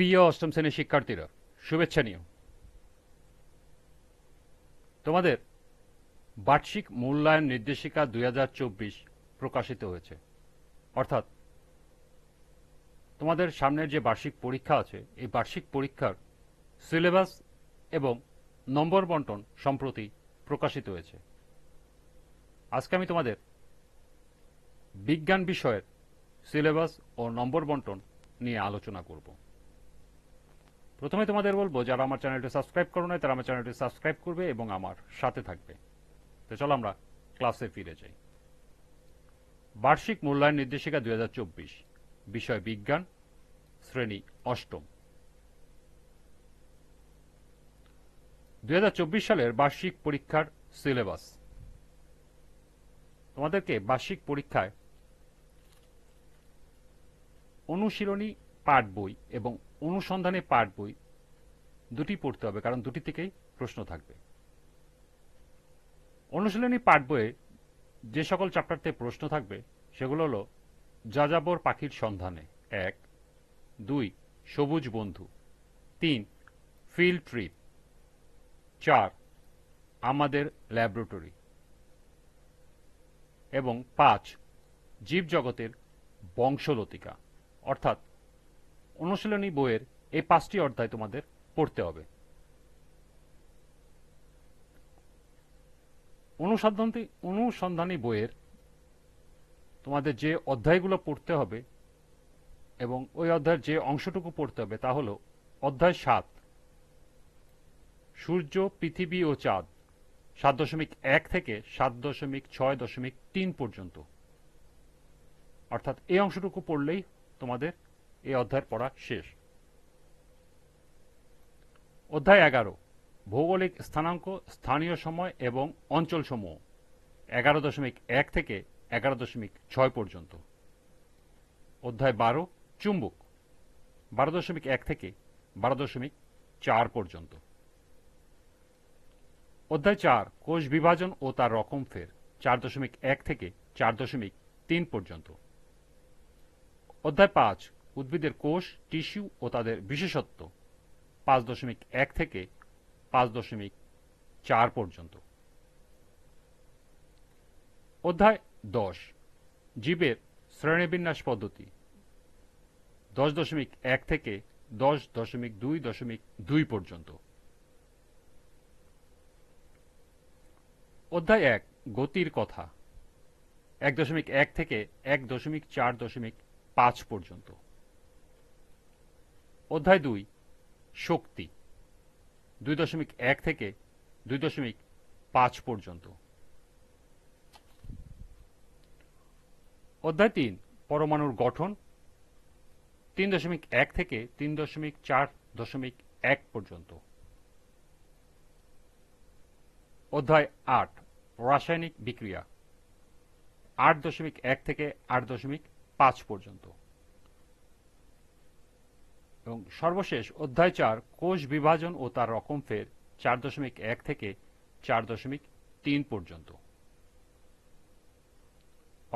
প্রিয় অষ্টম শ্রেণির শিক্ষার্থীরা, শুভেচ্ছা নিও। তোমাদের বার্ষিক মূল্যায়ন নির্দেশিকা দুই প্রকাশিত হয়েছে। অর্থাৎ তোমাদের সামনের যে বার্ষিক পরীক্ষা আছে, এই বার্ষিক পরীক্ষার সিলেবাস এবং নম্বর বন্টন সম্প্রতি প্রকাশিত হয়েছে। আজকে আমি তোমাদের বিজ্ঞান বিষয়ের সিলেবাস ও নম্বর বন্টন নিয়ে আলোচনা করব। প্রথমে তোমাদের বলব, যারা আমার চ্যানেলটি সাবস্ক্রাইব করো না তারা আমার চ্যানেলটি সাবস্ক্রাইব করবে এবং আমার সাথে থাকবে। তো চলো আমরা ক্লাসে ফিরে যাই। বার্ষিক মূল্যায়ন নির্দেশিকা দুই বিষয় বিজ্ঞান, শ্রেণি অষ্টম। দুই সালের বার্ষিক পরীক্ষার সিলেবাস। তোমাদেরকে বার্ষিক পরীক্ষায় অনুশীলনী পাঠ বই এবং অনুসন্ধানে পাঠ বই দুটি পড়তে হবে, কারণ দুটি থেকেই প্রশ্ন থাকবে। অনুশীলনী পাঠ বইয়ে যে সকল চ্যাপ্টারতে প্রশ্ন থাকবে, সেগুলো হলো যাযাবর পাখির সন্ধানে, এক। দুই, সবুজ বন্ধু। তিন, ফিল্ড ট্রিপ। চার, আমাদের ল্যাবরেটরি। এবং পাঁচ, জীবজগতের বংশলতিকা, অর্থাৎ অনুশীলনী বইয়ের এই পাঁচটি অধ্যায় তোমাদের পড়তে হবে। অনুসন্ধানী অনুসন্ধানী বইয়ের তোমাদের যে অধ্যায়গুলো পড়তে হবে এবং ওই অধ্যায়ের যে অংশটুকু পড়তে হবে তা হলো অধ্যায় সাত। সূর্য, পৃথিবী ও চাঁদ সাত দশমিক এক থেকে সাত দশমিক ছয় দশমিক তিন পর্যন্ত। অর্থাৎ এই অংশটুকু পড়লেই তোমাদের এই অধ্যায়ের পড়া শেষ। অধ্যায় এগারো, ভৌগোলিক স্থানাঙ্ক, স্থানীয় সময় এবং অঞ্চল সমূহ এগারো দশমিক এক থেকে এগারো দশমিক ছয় পর্যন্ত। অধ্যায় বারো, চুম্বক, বারো দশমিক এক থেকে বারো দশমিক চার পর্যন্ত। অধ্যায় চার, কোষ বিভাজন ও তার রকম ফের, চার দশমিক এক থেকে চার দশমিক তিন পর্যন্ত। অধ্যায় পাঁচ উদ্ভিদের কোষ, টিস্যু ও তাদের বিশেষত্ব পাঁচ দশমিক এক থেকে পাঁচ দশমিক চার পর্যন্ত। অধ্যায় দশ, জীবের শ্রেণীবিন্যাস পদ্ধতি। দশ দশমিক এক থেকে দশ দশমিক দুই দশমিক দুই পর্যন্ত। অধ্যায় এক, গতির কথা। এক দশমিক এক থেকে এক দশমিক চার দশমিক পাঁচ পর্যন্ত। অধ্যায় দুই, শক্তি। দুই দশমিক এক থেকে দুই দশমিক পাঁচ পর্যন্ত। অধ্যায় তিন, পরমাণুর গঠন। তিন দশমিক এক থেকে তিন দশমিক চার দশমিক এক পর্যন্ত। অধ্যায় আট, রাসায়নিক বিক্রিয়া। আট দশমিক এক থেকে আট দশমিক পাঁচ পর্যন্ত। এবং সর্বশেষ অধ্যায় চার, কোষ বিভাজন ও তার রকম ফের চার দশমিক এক থেকে চার দশমিক তিন পর্যন্ত।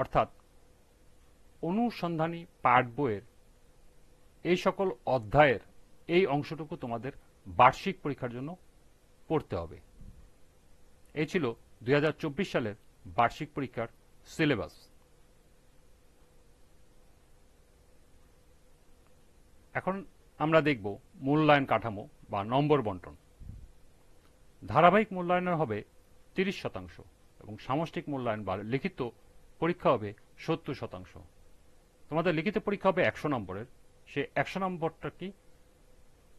অর্থাৎ অনুসন্ধানী পাঠ বইয়ের এই সকল অধ্যায়ের এই অংশটুকু তোমাদের বার্ষিক পরীক্ষার জন্য পড়তে হবে। এই ছিল দুই হাজার চব্বিশ সালের বার্ষিক পরীক্ষার সিলেবাস। এখন আমরা দেখব মূল্যায়ন কাঠামো বা নম্বর বন্টন। ধারাবাহিক মূল্যায়নের হবে তিরিশ শতাংশ এবং সামষ্টিক মূল্যায়ন বা লিখিত পরীক্ষা হবে সত্তর শতাংশ। তোমাদের লিখিত পরীক্ষা হবে একশো নম্বরের। সে একশো নম্বরটা কি?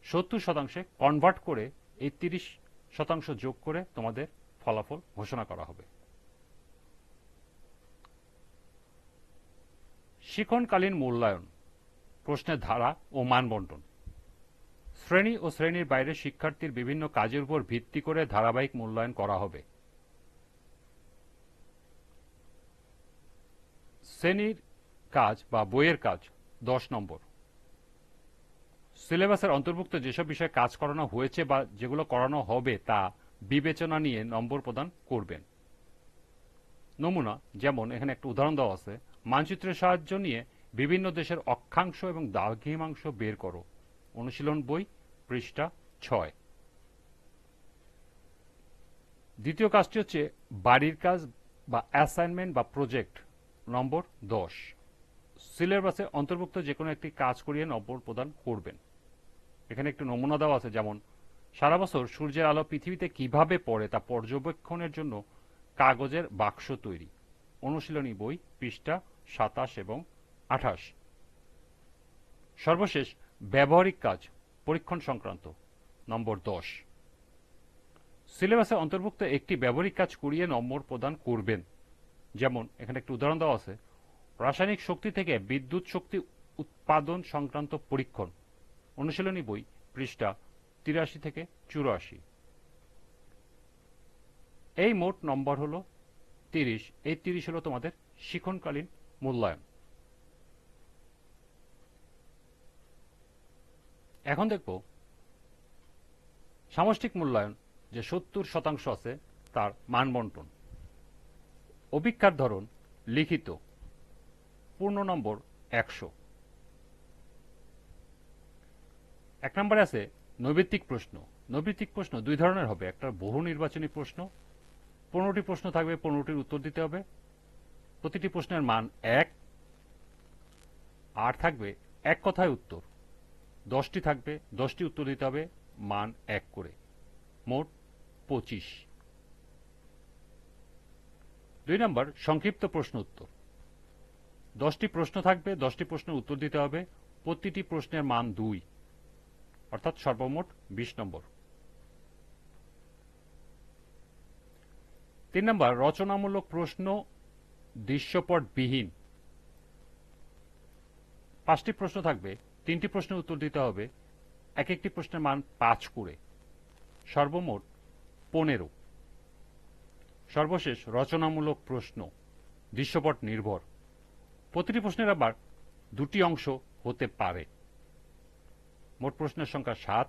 সত্তর শতাংশে কনভার্ট করে এই তিরিশ শতাংশ যোগ করে তোমাদের ফলাফল ঘোষণা করা হবে। শিক্ষণকালীন মূল্যায়ন, প্রশ্নের ধারা ও মান বন্টন। শ্রেণি ও শ্রেণির বাইরে শিক্ষার্থীর বিভিন্ন কাজের উপর ভিত্তি করে ধারাবাহিক মূল্যায়ন করা হবে। শ্রেণির কাজ বা বইয়ের কাজ, দশ নম্বর। সিলেবাসের অন্তর্ভুক্ত যেসব বিষয়ে কাজ করানো হয়েছে বা যেগুলো করানো হবে তা বিবেচনা নিয়ে নম্বর প্রদান করবেন। নমুনা, যেমন এখানে একটা উদাহরণ দেওয়া আছে, মানচিত্রের সাহায্য নিয়ে বিভিন্ন দেশের অক্ষাংশ এবং দ্রাঘিমাংশ বের করো। অনুশীলন বই, পৃষ্ঠা ছয়। দ্বিতীয় কাজটি হচ্ছে বাড়ির কাজ বা অ্যাসাইনমেন্ট বা প্রজেক্ট নম্বর দশ। সিলেবাসে অন্তর্ভুক্ত যে কোনো একটি কাজ করিয়ে নম্বর প্রদান করবেন। এখানে একটু নমুনা দেওয়া আছে, যেমন, সারা বছর সূর্যের আলো পৃথিবীতে কীভাবে পড়ে তা পর্যবেক্ষণের জন্য কাগজের বাক্স তৈরি। অনুশীলনী বই, পৃষ্ঠা সাতাশ এবং আঠাশ। সর্বশেষ ব্যবহারিক কাজ, পরীক্ষণ সংক্রান্ত, নম্বর দশ। সিলেবাসে অন্তর্ভুক্ত একটি ব্যবহারিক কাজ করিয়ে নম্বর প্রদান করবেন। যেমন, এখানে একটি উদাহরণ দেওয়া আছে, রাসায়নিক শক্তি থেকে বিদ্যুৎ শক্তি উৎপাদন সংক্রান্ত পরীক্ষণ, অনুশীলনী বই, পৃষ্ঠা তিরাশি থেকে চুরাশি। এই মোট নম্বর হলো তিরিশ, এই তিরিশ হলো তোমাদের শিক্ষণকালীন মূল্যায়ন। এখন দেখব। সামষ্টিক মূল্যায়ন যে সত্তর শতাংশ আছে, তার মান বন্টন। অভিক্ষার ধরন লিখিত। পূর্ণ নম্বর একশো। এক নম্বরে আছে নৈবিত্তিক প্রশ্ন। নৈবিত্তিক প্রশ্ন দুই ধরনের হবে। একটা বহু নির্বাচনী প্রশ্ন, পনেরোটি প্রশ্ন থাকবে, পনেরোটির উত্তর দিতে হবে। প্রতিটি প্রশ্নের মান এক, আর থাকবে এক কথায় উত্তর। দশটি থাকবে, দশটি উত্তর দিতে হবে, মান এক করে। মোট পঁচিশ। দুই নম্বর, সংক্ষিপ্ত প্রশ্ন উত্তর। দশটি প্রশ্ন থাকবে, দশটি প্রশ্নের উত্তর দিতে হবে, প্রতিটি প্রশ্নের মান দুই। অর্থাৎ সর্বমোট বিশ নম্বর। তিন নম্বর, রচনামূলক প্রশ্ন দৃশ্যপটবিহীন। পাঁচটি প্রশ্ন থাকবে তিনটি প্রশ্নের উত্তর দিতে হবে। এক একটি প্রশ্নের মান পাঁচ করে সর্বমোট পনেরো। সর্বশেষ রচনামূলক প্রশ্ন। দৃশ্যপট নির্ভর। প্রতিটি প্রশ্নের আবার দুটি অংশ হতে পারে। মোট প্রশ্নের সংখ্যা সাত।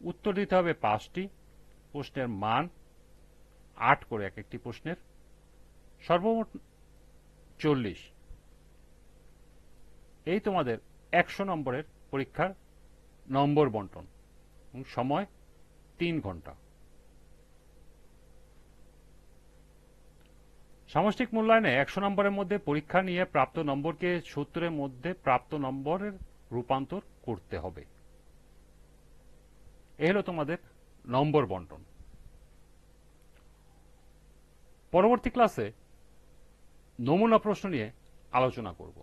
উত্তর দিতে হবে পাঁচটি। প্রশ্নের মান আট করে এক একটি প্রশ্নের। সর্বমোট চল্লিশ। এই তোমাদের একশো নম্বরের পরীক্ষার নম্বর বন্টন এবং সময় তিন ঘণ্টা। সামষ্টিক মূল্যায়নে একশো নম্বরের মধ্যে পরীক্ষা নিয়ে প্রাপ্ত নম্বরকে সত্তরের মধ্যে প্রাপ্ত নম্বরের রূপান্তর করতে হবে। এ হলো তোমাদের নম্বর বন্টন। পরবর্তী ক্লাসে নমুনা প্রশ্ন নিয়ে আলোচনা করব।